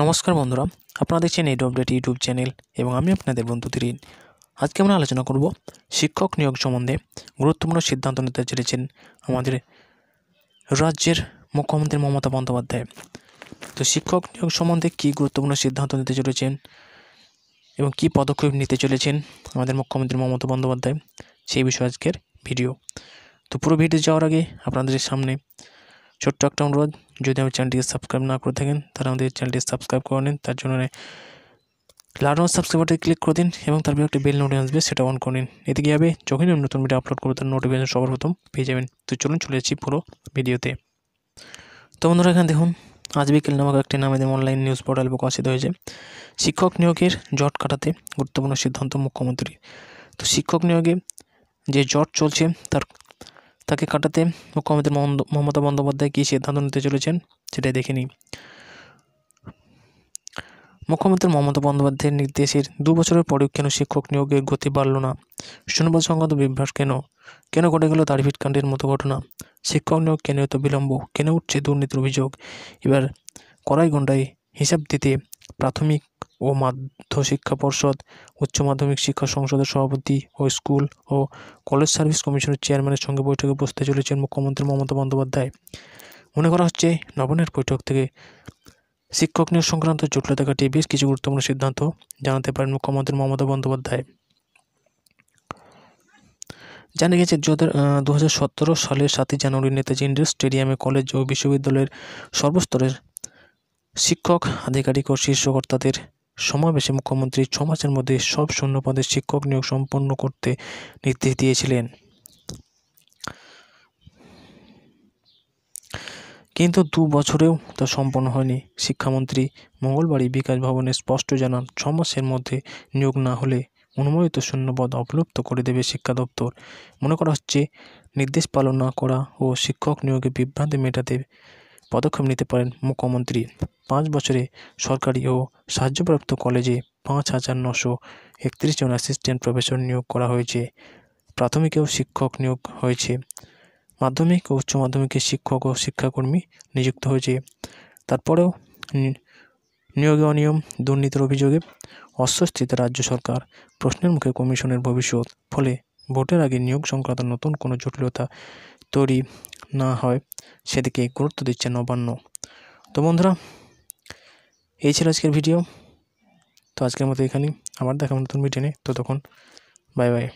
নমস্কার বন্ধুরা, আপনারা দেখছেন এই আপডেট ইউটিউব চ্যানেল এবং আমি আপনাদের বন্ধু তিরিন। আজকে আমরা আলোচনা করব শিক্ষক নিয়োগ সম্বন্ধে গুরুত্বপূর্ণ সিদ্ধান্ত নিতে চলেছেন আমাদের রাজ্যের মুখ্যমন্ত্রী মমতা বন্দ্যোপাধ্যায়। তো শিক্ষক নিয়োগ সম্বন্ধে কী গুরুত্বপূর্ণ সিদ্ধান্ত নিতে চলেছেন এবং কী পদক্ষেপ নিতে চলেছেন আমাদের মুখ্যমন্ত্রী মমতা বন্দ্যোপাধ্যায়, সেই বিষয়ে আজকের ভিডিও। তো পুরো ভিডিও যাওয়ার আগে আপনাদের সামনে ছোট্ট একটা অনুরোধ, যদি আমার চ্যানেলটিকে সাবস্ক্রাইব না করে থাকেন, তাহলে আমাদের চ্যানেলটি সাবস্ক্রাইব করে নিন। তার জন্য লাল সাবস্ক্রাইব বাটনে ক্লিক করে দিন এবং তারপরে একটি বেল নোটিফিকেশন আসবে, সেটা অন করে নিন। এতে কী হবে যখনই আমি নতুন ভিডিও আপলোড করব, তার নোটিফিকেশন সবার প্রথম পেয়ে যাবেন। তো চলুন চলে যাচ্ছি পুরো ভিডিওতে তো। বন্ধুরা, এখানে দেখুন, আজ বিকেল নামক একটি নামে অনলাইন নিউজ পোর্টাল প্রকাশিত হয়েছে শিক্ষক নিয়োগের জট কাটাতে গুরুত্বপূর্ণ সিদ্ধান্ত মুখ্যমন্ত্রী তো শিক্ষক নিয়োগে যে জট চলছে, তার তাকে কাটাতে মুখ্যমন্ত্রী মমতা বন্দ্যোপাধ্যায় কী সিদ্ধান্ত নিতে চলেছেন, সেটাই দেখে নিই। মুখ্যমন্ত্রী মমতা বন্দ্যোপাধ্যায়ের নির্দেশের দু বছরের পরেও কেন শিক্ষক নিয়োগের গতি বাড়ল না? শূন্যবাদ সংক্রান্ত বিভ্রাট কেন? কেন ঘটে গেল দাড়িভিট কাণ্ডের মতো ঘটনা? শিক্ষক নিয়োগ কেন এত বিলম্ব? কেন উঠছে দুর্নীতির অভিযোগ? এবার কড়াই গন্ডায় হিসাব দিতে প্রাথমিক ও মাধ্য শিক্ষা পর্ষদ, উচ্চ মাধ্যমিক শিক্ষা সংসদের সভাপতি ও স্কুল ও কলেজ সার্ভিস কমিশনের চেয়ারম্যানের সঙ্গে বৈঠকে বসতে চলেছেন মুখ্যমন্ত্রী মমতা বন্দ্যোপাধ্যায়। মনে করা হচ্ছে নবনের বৈঠক থেকে শিক্ষক নিয়োগ সংক্রান্ত জটিলতা কাটিয়ে বেশ কিছু গুরুত্বপূর্ণ সিদ্ধান্ত জানাতে পারেন মুখ্যমন্ত্রী মমতা বন্দ্যোপাধ্যায়। জানা গেছে দু হাজার সতেরো সালের সাতই জানুয়ারি নেতাজি ইন্ডোর স্টেডিয়ামে কলেজ ও বিশ্ববিদ্যালয়ের সর্বস্তরের শিক্ষক, আধিকারিক ও শীর্ষকর্তাদের সমাবেশে মুখ্যমন্ত্রী ছ মাসের মধ্যে সব শূন্য পদের শিক্ষক নিয়োগ সম্পন্ন করতে নির্দেশ দিয়েছিলেন। কিন্তু দু বছরেও তা সম্পন্ন হয়নি। শিক্ষামন্ত্রী মঙ্গলবারই বিকাশ ভবনে স্পষ্ট জানান, ছ মাসের মধ্যে নিয়োগ না হলে অনুমোদিত শূন্যপদ অবলুপ্ত করে দেবে শিক্ষা দপ্তর। মনে করা হচ্ছে, নির্দেশ পালন না করা ও শিক্ষক নিয়োগে বিভ্রান্তি মেটাতে পদক্ষেপ নিতে পারেন মুখ্যমন্ত্রী। পাঁচ বছরে সরকারি ও সাহায্যপ্রাপ্ত কলেজে পাঁচ হাজার নশো একত্রিশ জন অ্যাসিস্ট্যান্ট প্রফেসর নিয়োগ করা হয়েছে। প্রাথমিকেও শিক্ষক নিয়োগ হয়েছে। মাধ্যমিক ও উচ্চ মাধ্যমিকের শিক্ষক ও শিক্ষাকর্মী নিযুক্ত হয়েছে। তারপরেও নিয়োগে অনিয়ম, দুর্নীতির অভিযোগে অস্বস্তিতে রাজ্য সরকার প্রশ্নের মুখে কমিশনের ভবিষ্যৎ। ফলে ভোটের আগে নিয়োগ সংক্রান্ত নতুন কোনো জটিলতা তৈরি না হয় সেদিকে গুরুত্ব দিচ্ছে নবান্ন। তো বন্ধুরা, এই ছিল আজকের ভিডিও। তো আজকের মতো এখানেই। আবার দেখা নতুন ভিডিও নেই তো তখন বাই বাই